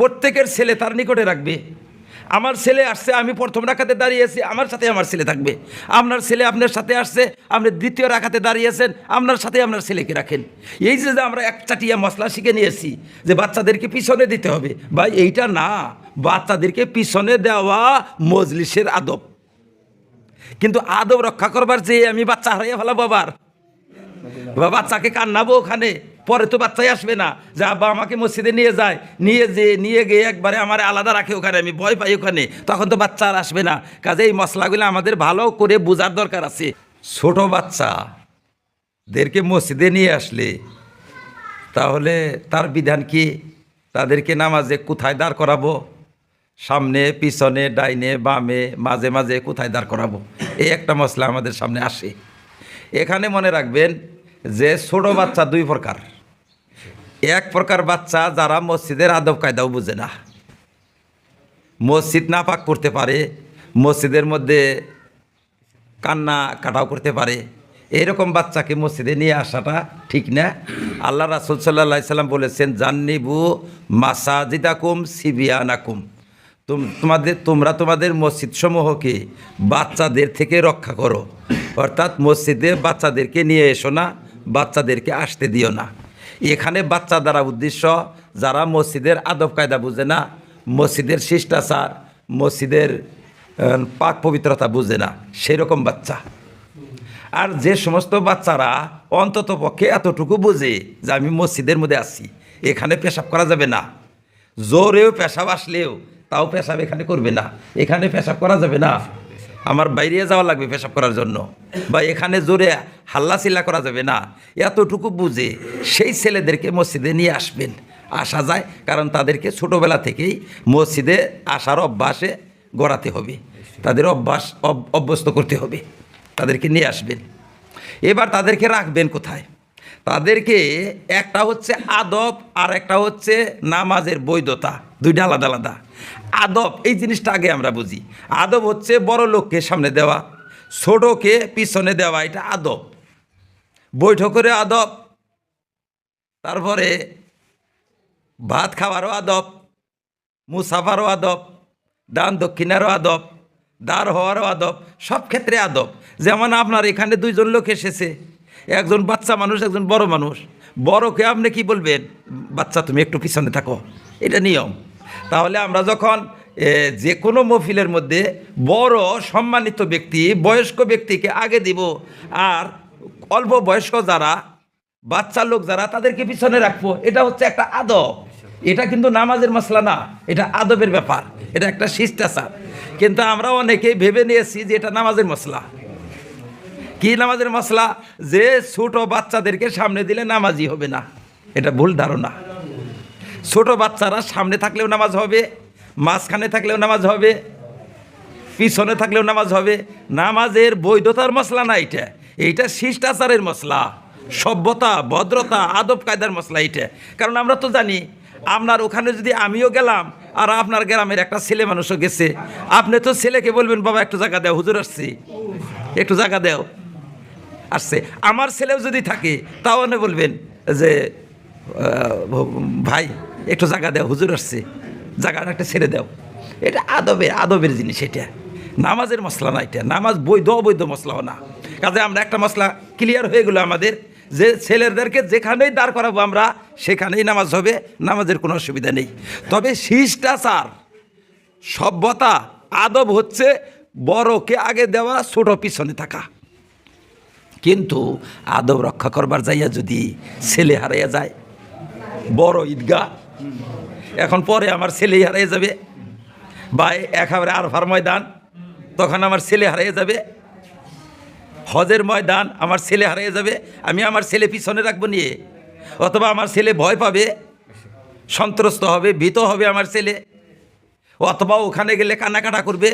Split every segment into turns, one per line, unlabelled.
প্রত্যেকের ছেলে তার নিকটে রাখবে। আমার ছেলে আসছে, আমি প্রথম রাখাতে দাঁড়িয়েছি, আমার সাথে আমার ছেলে থাকবে। আপনার ছেলে আপনার সাথে আসছে, আপনি দ্বিতীয় রাখাতে দাঁড়িয়েছেন, আপনার সাথে আপনার ছেলেকে রাখেন। এই যে আমরা এক চাটিয়া মশলা শিখে নিয়েছি যে বাচ্চাদেরকে পিছনে দিতে হবে, ভাই, এইটা না। বাচ্চাদেরকে পিছনে দেওয়া মজলিসের আদব। কিন্তু আদব রক্ষা করবার যে আমি বাচ্চা হারাইয়া ফেলাবো আবার। বাচ্চাকে কান্নাবো ওখানে। পরে তো বাচ্চাই আসবে না। যে, আব্বা আমাকে মসজিদে নিয়ে যায়। নিয়ে যে, নিয়ে গিয়ে একবারে আমার আলাদা রাখে ওখানে, আমি ভয় পাই ওখানে। তখন তো বাচ্চা আর আসবে না। কাজে এই মশলাগুলো আমাদের ভালো করে বোঝার দরকার আছে। ছোট বাচ্চাদেরকে মসজিদে নিয়ে আসলে, তাহলে তার বিধান কি? তাদেরকে নামাজে কোথায় দাঁড় করাবো? সামনে, পিছনে, ডাইনে, বামে, মাঝে মাঝে কোথায় দাঁড় করাবো? এই একটা মশলা আমাদের সামনে আসে। এখানে মনে রাখবেন যে ছোট বাচ্চা দুই প্রকার। এক প্রকার বাচ্চা যারা মসজিদের আদব কায়দাও বুঝে না। মসজিদ না পাক করতে পারে, মসজিদের মধ্যে কান্না কাটাও করতে পারে। এইরকম বাচ্চাকে মসজিদে নিয়ে আসাটা ঠিক না। আল্লাহ রাসুল সাল্লাহ সাল্লাম বলেছেন, জান্নিবু মাসাজিদাকুম সিবিয়ানাকুম। তুম, তোমাদের, তোমরা তোমাদের মসজিদ সমূহকে বাচ্চাদের থেকে রক্ষা করো। অর্থাৎ মসজিদে বাচ্চাদেরকে নিয়ে এসো না। বাচ্চাদেরকে আসতে দিও না। এখানে বাচ্চা দ্বারা উদ্দেশ্য, যারা মসজিদের আদব কায়দা বুঝে না, মসজিদের শিষ্টাচার, মসজিদের পাক পবিত্রতা বুঝে না সেই রকম বাচ্চা। আর যে সমস্ত বাচ্চারা অন্তত পক্ষে এতটুকু বোঝে যে আমি মসজিদের মধ্যে আছি, এখানে পেশাব করা যাবে না। জোরেও পেশাব আসলেও তাও পেশাব এখানে করবে না। এখানে পেশাব করা যাবে না। আমার বাইরে যাওয়া লাগবে পেশাব করার জন্য। বা এখানে জোরে হাল্লা চিল্লা করা যাবে না। এতটুকু বুঝে সেই ছেলেদেরকে মসজিদে নিয়ে আসবেন। আসা যায়, কারণ তাদেরকে ছোটোবেলা থেকেই মসজিদে আসার অভ্যাসে গড়াতে হবে। তাদের অভ্যাস অভ- অভ্যস্ত করতে হবে। তাদেরকে নিয়ে আসবেন। এবার তাদেরকে রাখবেন কোথায়? তাদেরকে একটা হচ্ছে আদব আর একটা হচ্ছে নামাজের বৈধতা। দুইটা আলাদা আলাদা। আদব, এই জিনিসটা আগে আমরা বুঝি। আদব হচ্ছে বড় লোককে সামনে দেওয়া, ছোটোকে পিছনে দেওয়া, এটা আদব। বৈঠকেরও আদব, তারপরে ভাত খাওয়ারও আদব, মুসাফারও আদব, দান দক্ষিণারও আদব, দার হওয়ারও আদব, সব ক্ষেত্রে আদব। যেমন আপনার এখানে দুইজন লোক এসেছে, একজন বাচ্চা মানুষ, একজন বড় মানুষ। বড়কে আপনি কি বলবেন? বাচ্চা, তুমি একটু পিছনে থাকো। এটা নিয়ম। তাহলে আমরা যখন যে কোনো মফিলের মধ্যে বড় সম্মানিত ব্যক্তি, বয়স্ক ব্যক্তিকে আগে দিব, আর অল্প বয়স্ক যারা, বাচ্চা লোক যারা, তাদেরকে পিছনে রাখব। এটা হচ্ছে একটা আদব। এটা কিন্তু নামাজের মশলা না, এটা আদবের ব্যাপার। এটা একটা শিষ্টাচার। কিন্তু আমরা অনেকেই ভেবে নিয়েছি যে এটা নামাজের মশলা। কি নামাজের মশলা? যে ছোট বাচ্চাদেরকে সামনে দিলে নামাজই হবে না। এটা ভুল ধারণা। ছোট বাচ্চারা সামনে থাকলেও নামাজ হবে, মাঝখানে থাকলেও নামাজ হবে, পিছনে থাকলেও নামাজ হবে। নামাজের বৈধতার মশলা না এটা। এইটা শিষ্টাচারের মশলা, সভ্যতা, ভদ্রতা, আদব কায়দার মশলা এইটা। কারণ আমরা তো জানি, আপনার ওখানে যদি আমিও গেলাম, আর আপনার গ্রামের একটা ছেলে মানুষও গেছে, আপনি তো ছেলেকে বলবেন, বাবা, একটু জায়গা দেও, হুজুর আসছি। একটু জায়গা দেও। আসছে। আমার ছেলেও যদি থাকে, তাও আপনি বলবেন যে ভাই, একটু জায়গা দেও, হুজুর আসছে। জায়গাটা একটা ছেড়ে দাও। এটা আদবের আদবের জিনিস এটা। নামাজের মশলা না এটা। নামাজ বৈধ, অবৈধ মশলাও না। কাজে আমরা একটা মশলা ক্লিয়ার হয়ে গেলো আমাদের। যে ছেলেদেরকে যেখানেই দাঁড় করাবো আমরা, সেখানেই নামাজ হবে, নামাজের কোনো অসুবিধা নেই। তবে শিষ্টাচার, সভ্যতা, আদব হচ্ছে বড়কে আগে দেওয়া, ছোট পিছনে থাকা। কিন্তু আদব রক্ষা করবার যাইয়া যদি ছেলে হারাইয়া যায়, বড় ঈদগাহ, এখন পরে আমার ছেলে হারিয়ে যাবে। বা একেবারে আর আরফার ময়দান, তখন আমার ছেলে হারিয়ে যাবে। হজের ময়দান আমার ছেলে হারিয়ে যাবে, আমি আমার ছেলে পিছনে রাখব নিয়ে। অথবা আমার ছেলে ভয় পাবে, সন্ত্রস্ত হবে, ভীত হবে আমার ছেলে। অথবা ওখানে গেলে কান্নাকাটা করবে।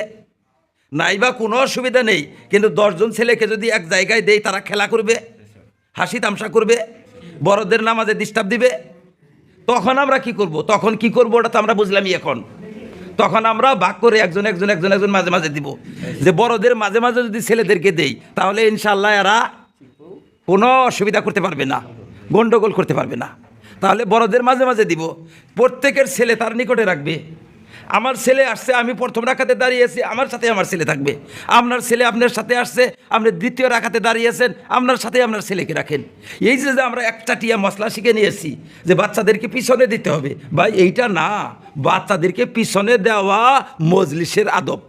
নাইবা কোনো অসুবিধা নেই, কিন্তু দশজন ছেলেকে যদি এক জায়গায় দেই, তারা খেলা করবে, হাসি তামসা করবে, বড়দের নামাজে ডিস্টার্ব দিবে। তখন আমরা কি করব? তখন কি করব? ওটা তো আমরা বুঝলামই এখন। তখন আমরা ভাগ করে একজন একজন একজন একজন মাঝে মাঝে দিব। যে বড়দের মাঝে মাঝে যদি ছেলেদেরকে দেই, তাহলে ইনশাল্লাহ এরা কোনো অসুবিধা করতে পারবে না, গন্ডগোল করতে পারবে না। তাহলে বড়দের মাঝে মাঝে দিব। প্রত্যেকের ছেলে তার নিকটে রাখবে। আমার ছেলে আসছে, আমি প্রথম রাখাতে দাঁড়িয়েছি আমার সাথে আমার ছেলে থাকবে। আপনার ছেলে আপনার সাথে আসছে, আপনি দ্বিতীয় রাখাতে দাঁড়িয়েছেন আপনার সাথে আপনার ছেলেকে রাখেন। এই যে আমরা একটা টিয়া মশলা শিখে নিয়েছি, যে বাচ্চাদেরকে পিছনে দিতে হবে, ভাই, এইটা না। বাচ্চাদেরকে পিছনে দেওয়া মজলিসের আদব।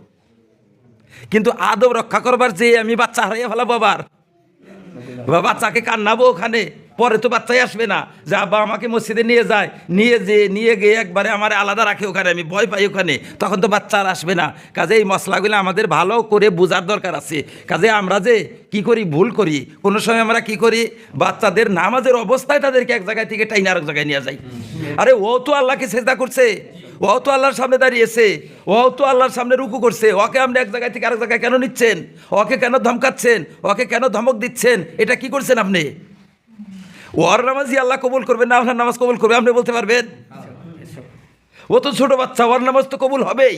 কিন্তু আদব রক্ষা করবার যে আমি বাচ্চা হারাইয়া ফেলাবো বাবার বা বাচ্চাকে কান্নাবো ওখানে, পরে তো বাচ্চাই আসবে না। যে আব্বা আমাকে মসজিদে নিয়ে যায়, নিয়ে যে নিয়ে গিয়ে একবারে আমার আলাদা রাখে ওখানে, আমি ভয় পাই ওখানে। তখন তো বাচ্চা আর আসবে না। কাজে এই মশলাগুলো আমাদের ভালো করে বোঝার দরকার আছে। কাজে আমরা যে কি করি, ভুল করি, কোনো সময় আমরা কি করি, বাচ্চাদের নামাজের অবস্থায় তাদেরকে এক জায়গায় থেকে টাইনে আরেক জায়গায় নিয়ে যাই। আরে ও তো আল্লাহকে চেষ্টা করছে। ও তো আল্লাহর সামনে দাঁড়িয়েছে ও তো আল্লাহর সামনে রুকু করছে ওকে আপনি এক জায়গায় থেকে আরেক জায়গায় কেন নিচ্ছেন? ওকে কেন ধমকাচ্ছেন? ওকে কেন ধমক দিচ্ছেন? এটা কি করছেন আপনি? ওর নামাজই আল্লাহ কবুল করবেন না আপনার নামাজ কবুল করবে, আপনি বলতে পারবেন? ও তো ছোট বাচ্চা ওর নামাজ তো কবুল হবেই।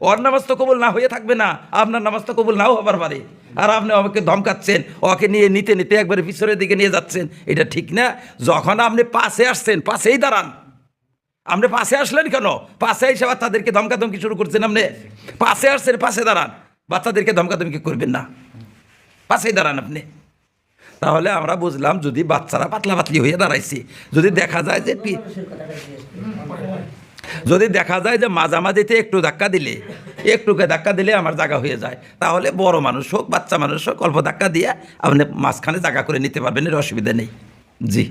ওর নামাজ তো কবুল না হয়ে থাকবে না, আপনার নামাজ তো কবুল নাও হবার পারে। আর আপনি আমাকে ধমকাচ্ছেন ওকে নিয়ে নিতে নিতে একবারে পিছনের দিকে নিয়ে যাচ্ছেন, এটা ঠিক না? যখন আপনি পাশে আসছেন, পাশেই দাঁড়ান। আপনি পাশে আসলেন কেন? পাশে এসে বাচ্চাদেরকে ধমকাধমকি শুরু করছেন আপনি? পাশে আসছেন, পাশে দাঁড়ান। বাচ্চাদেরকে ধমকাধমকি করবেন না। পাশেই দাঁড়ান আপনি। তাহলে আমরা বুঝলাম যদি বাচ্চারা পাতলা পাতলি হয়ে দাঁড়াইছে, যদি দেখা যায় যে যদি দেখা যায় যে মাঝামাঝিতে একটু ধাক্কা দিলে, একটুকে ধাক্কা দিলে আমার জায়গা হয়ে যায়। তাহলে বড় মানুষ হোক, বাচ্চা মানুষ হোক, অল্প ধাক্কা দিয়ে আপনি মাঝখানে জায়গা করে নিতে পারবেন, এর অসুবিধা নেই। জি।